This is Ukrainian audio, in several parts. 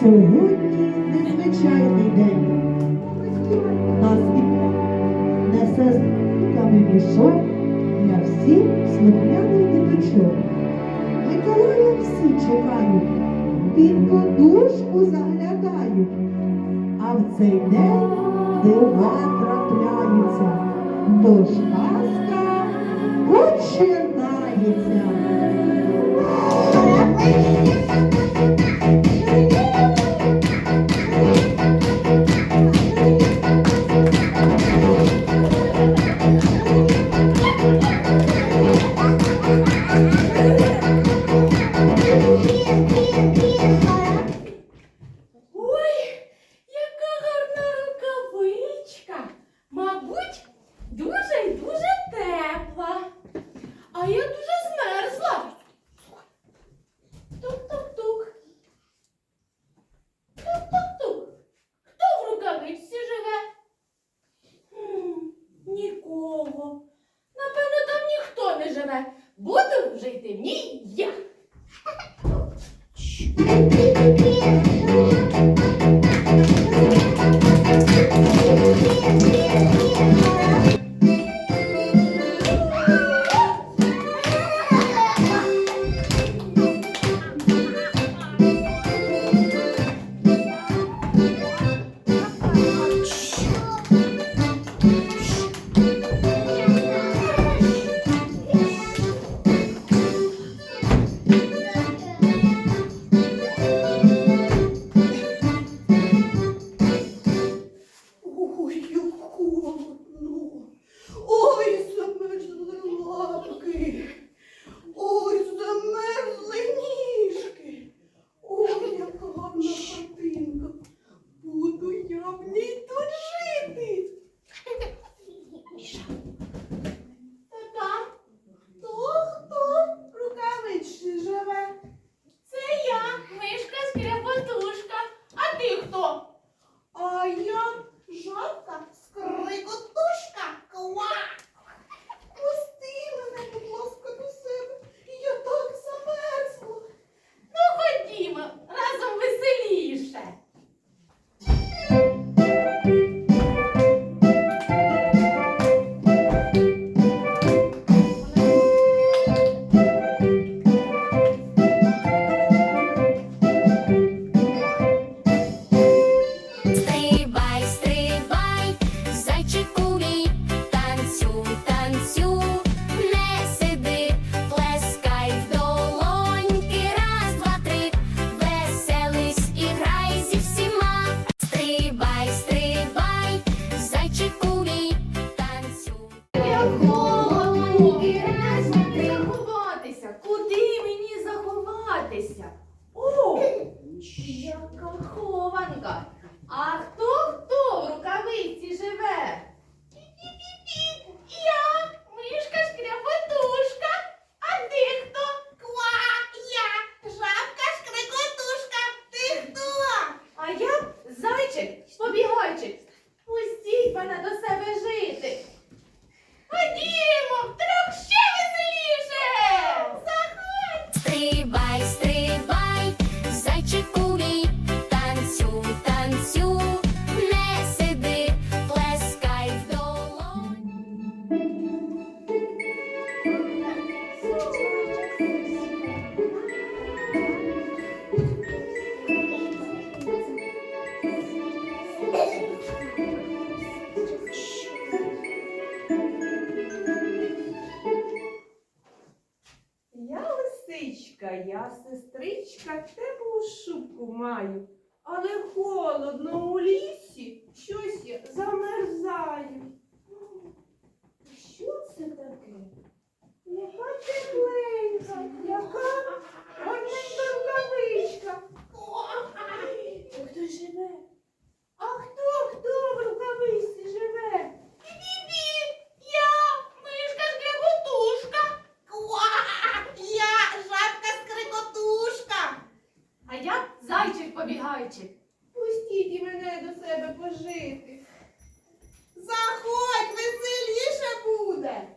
Сьогодні незвичайний день. Нас несе стуками мішок для всіх слухняних діточок. Миколая всі чекають, під подушку заглядають, а в цей день дива. побігайчик. Пустіть і мене до себе пожити. Заходь, веселіше буде.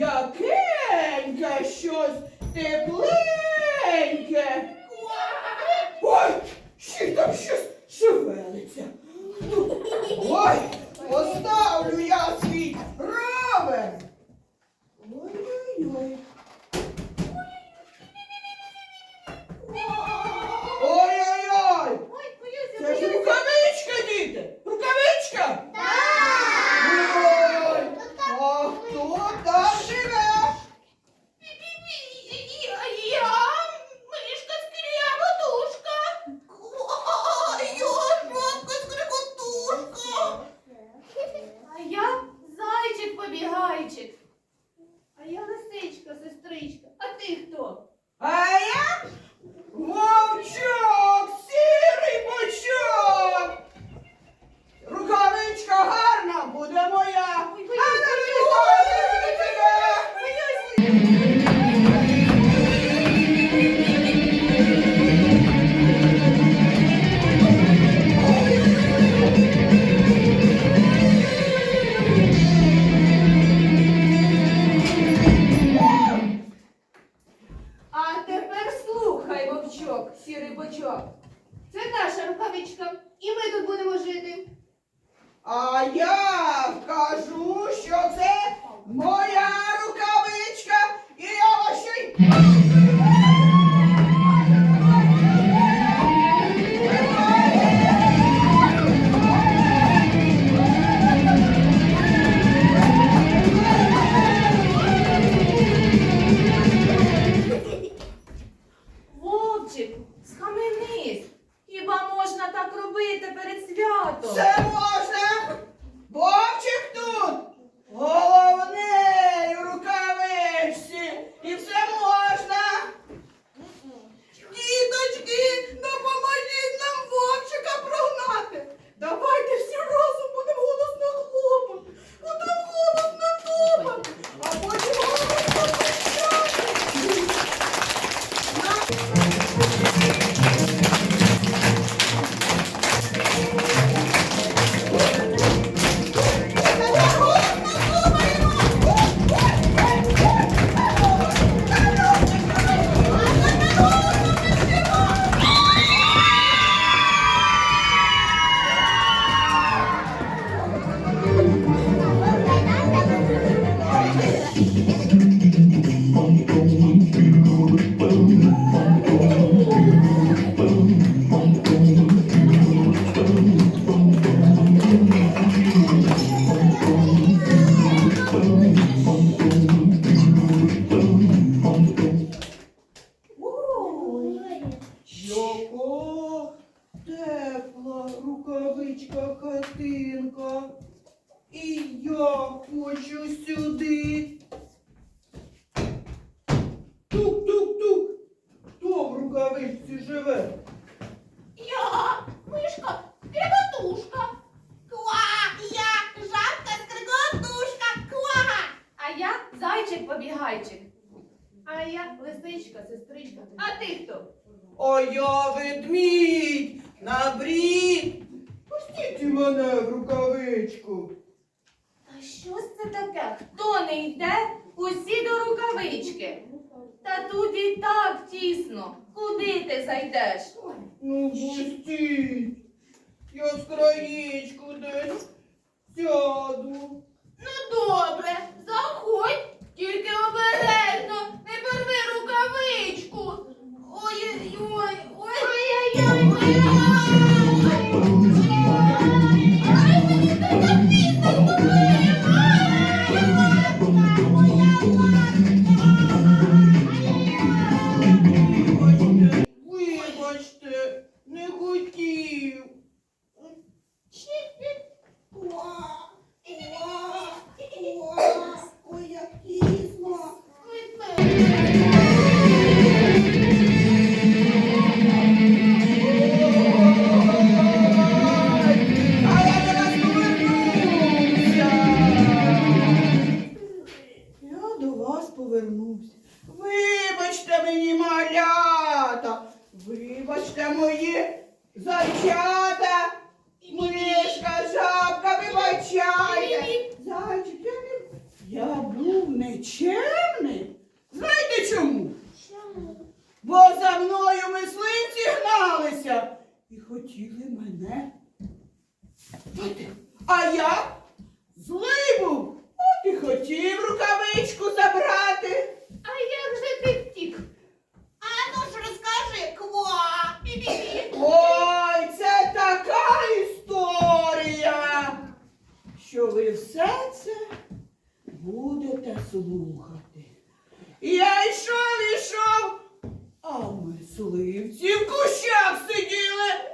М'якеньке щось тепленьке. хочу сюди. Thank you. Сонечка моє, зайчата, мишка, жабка, вибачайте. Зайчик, я не... Я був нечемний. Знаєте чому? Чому? Бо за мною мисливці гналися і хотіли мене. А я злий був, от і хотів рукавичку забрати. А як же ти втік? А ну ж Ква! Ой, це така історія, що ви все це будете слухати. Я йшов, йшов, а мисливці в кущах сиділи.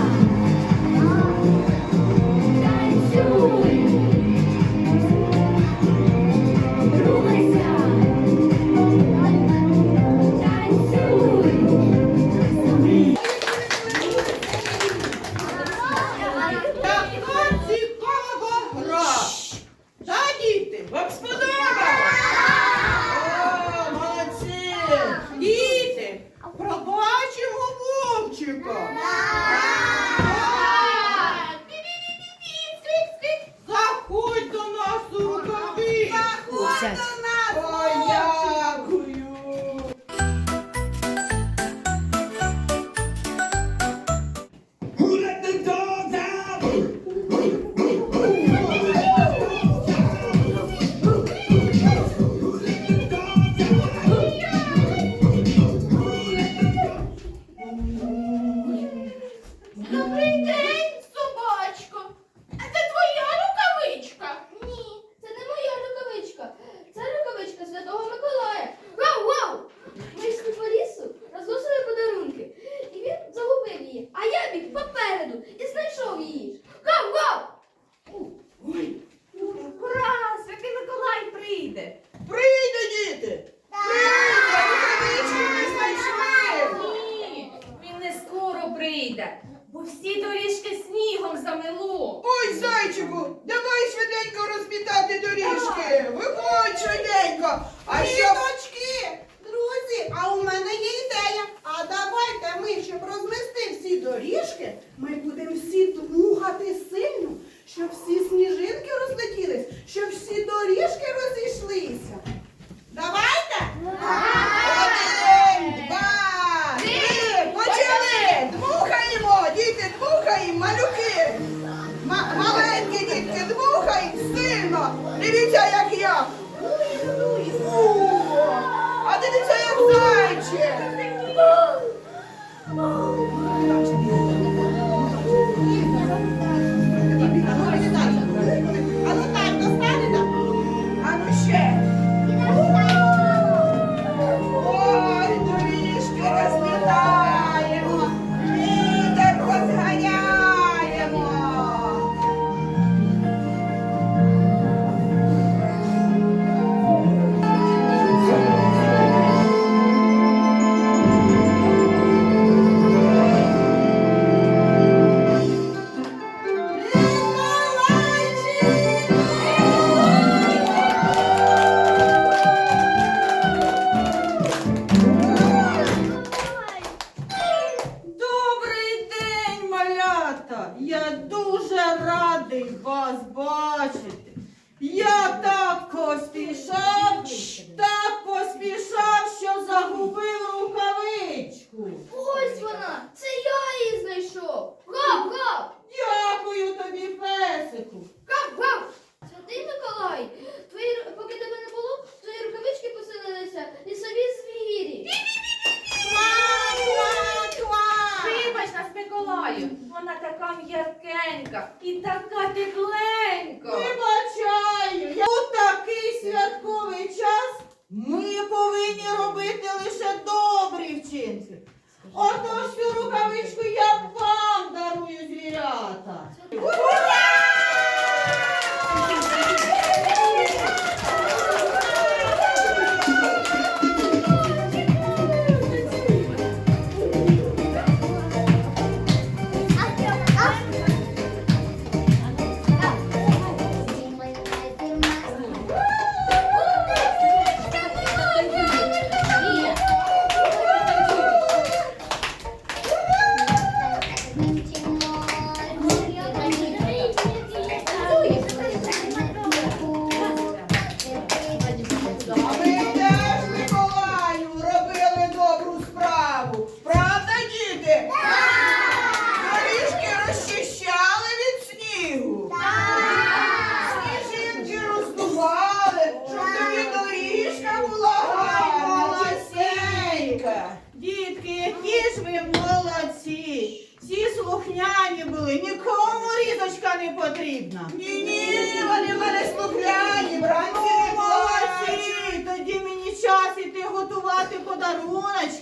ああ。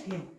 Подаруночки. А